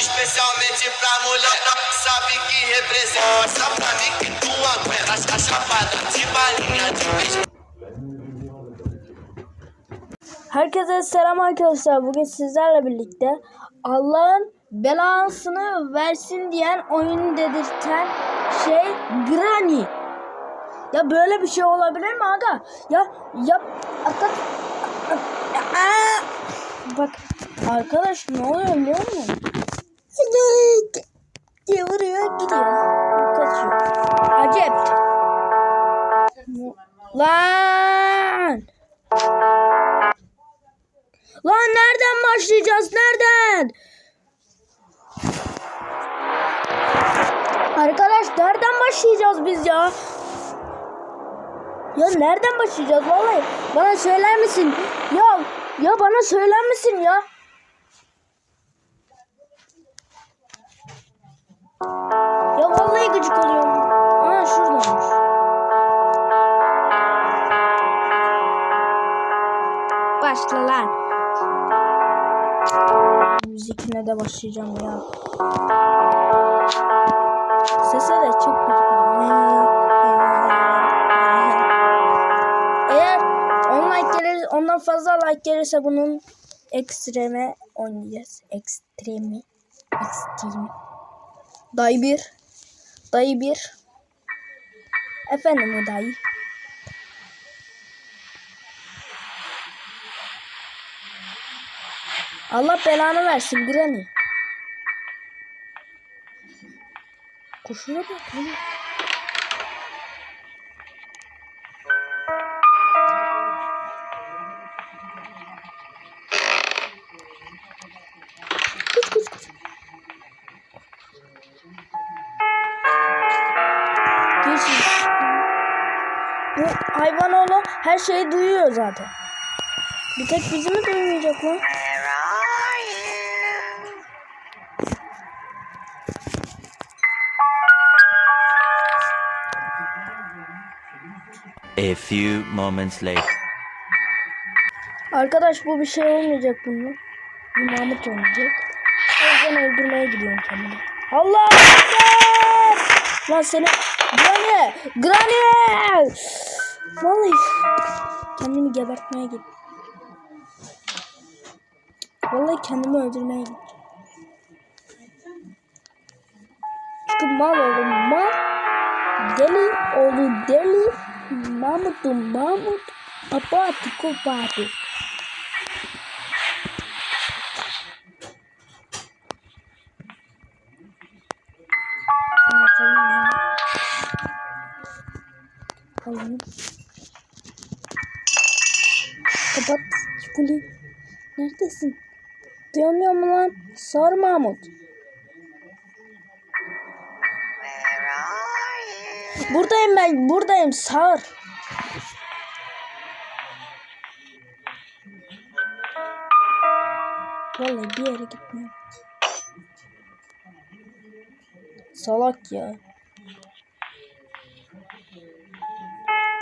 especialmente pra mulher. Sabe que representa, pra mim que tu aguenta. A chapada de balinha de beijo. Herkese selam arkadaşlar. Bugün sizlerle birlikte Allah'ın belasını versin diyen oyun dedirten şey Granny. Ya böyle bir şey olabilir mi aga? Ya ya arka... Aa! Bak arkadaş ne oluyor biliyor musun? Diye vuruyor gidiyor. Kaçıyor. Acep. Lan! Lan nereden başlayacağız? Nereden? Arkadaş nereden başlayacağız biz ya? Ya nereden başlayacağız vallahi? Bana söyler misin? Ya ya bana söyler misin ya? Ya vallahi gıcık oluyorum. Aa şuradaymış. Başla lan. Müzikine de başlayacağım ya. Sese de çok gıcık oluyor. Eğer 10 like ondan fazla like gelirse bunun ekstreme oynayacağız. Ekstremi. Ekstremi. Dayı bir. Dayı bir. Efendim o dayı. Allah belanı versin Granny. Kuşuna bak şeyi duyuyor zaten. Bir tek bizi mi duymayacak lan? A few moments later. Arkadaş bu bir şey olmayacak bunun. Bu Mahmut olmayacak. O yüzden öldürmeye gidiyorum kendimi. Allah Ekber! Lan seni Granny! Granny! Vallahi kendimi gebertmeye git. Vallahi kendimi öldürmeye git. Çünkü mal oğlum mal. Deli oğlu deli. Mahmut'u Mahmut. Apati kopati. Şunu açalım Kapat. Şükuli. Neredesin? Duyamıyor mu lan? Sar Mahmut. Buradayım ben. Buradayım. Sağır. Vallahi bir yere gitmiyor. Salak ya.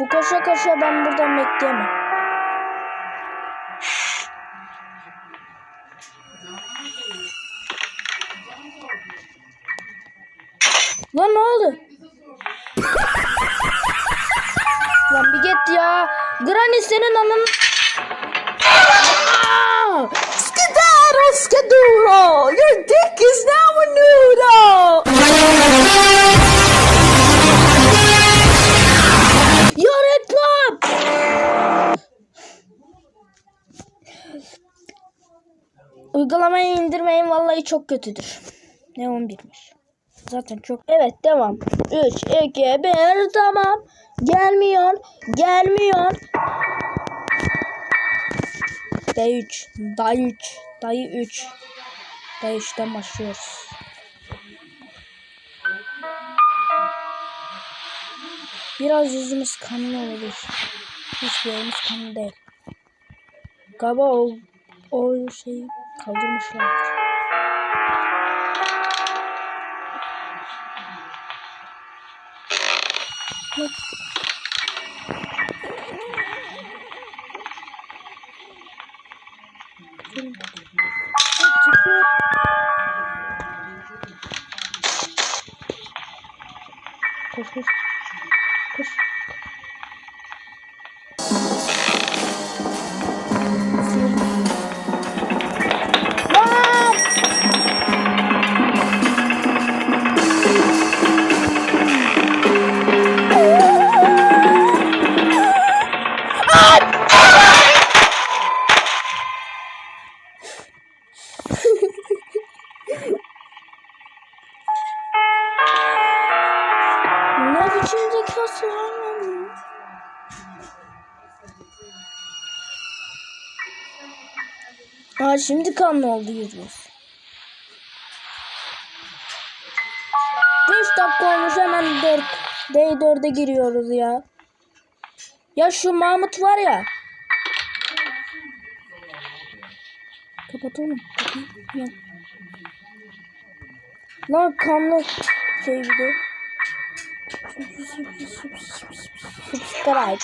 Bu koşa koşa ben buradan bekleyemem. Lan ne oldu? Lan bir git ya. Granny senin anın... Skedaddle, skedoodle! Your dick is now a noodle! Ya reklam! Uygulamayı indirmeyin vallahi çok kötüdür. Ne 11'miş. Zaten çok. Evet devam. 3, 2, 1 tamam. Gelmiyor. Gelmiyor. Dayı 3. Dayı 3. Dayı 3. Dayı 3'ten başlıyoruz. Biraz yüzümüz kanlı olabilir. Hiçbir yerimiz kanlı değil. Galiba o, o şeyi kaldırmışlardır. Koş koş. Lan? Aa şimdi kanlı oldu yüzümüz. 5 dakika olmuş hemen 4 D4'e giriyoruz ya. Ya şu Mahmut var ya. Kapat oğlum. Kapat. Ya. Lan kanlı şey bir. Subscribe.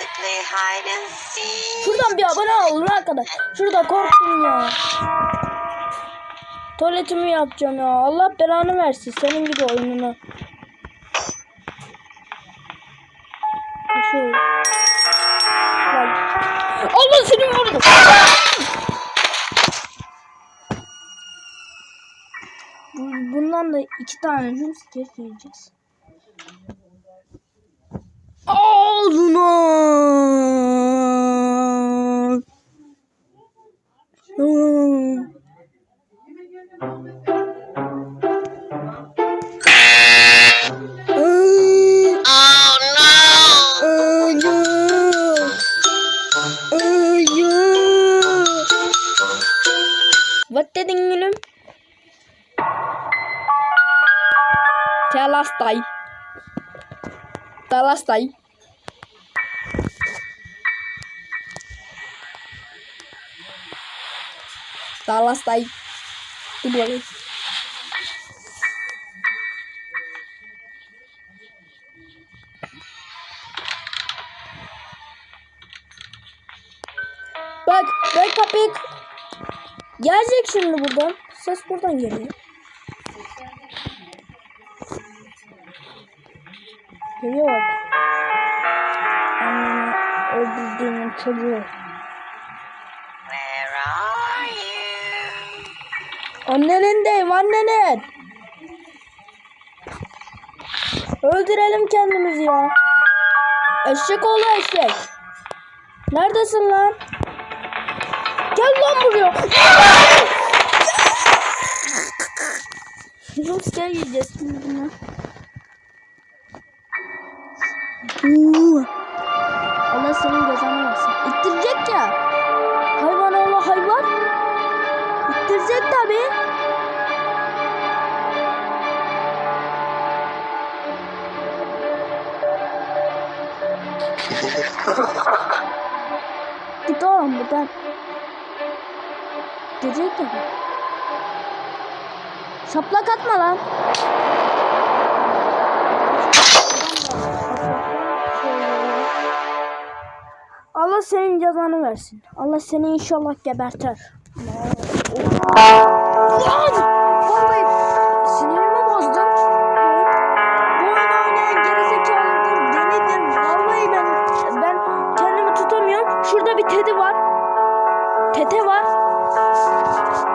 Şuradan bir abone olun arkadaş. Şurada korktum ya. Tuvaletimi yapacağım ya. Allah belanı versin senin gibi oyununa. Kaçıyor. Lan. Allah seni vurdu. Bu- Bundan da iki tane jumpscare yiyeceğiz. Ağzına. Hmm. Ay, Oh no! ayı. Ayı. What dedin gülüm? Telastay. Dur bakayım. Bak ben kapıyı... Gelecek şimdi buradan. Ses buradan geliyor. Geliyor bak. Annemi öldürdüğümün çocuğu. Annenindeyim annenin. Öldürelim kendimizi ya. Eşek oğlu eşek. Neredesin lan? Gel lan buraya. Jumpscare yiyeceğiz şimdi bunu. Git oğlum buradan. Gidecek tabii. Şaplak atma lan. Allah senin cezanı versin. Allah seni inşallah geberter. Lan! Tete var. Vallahi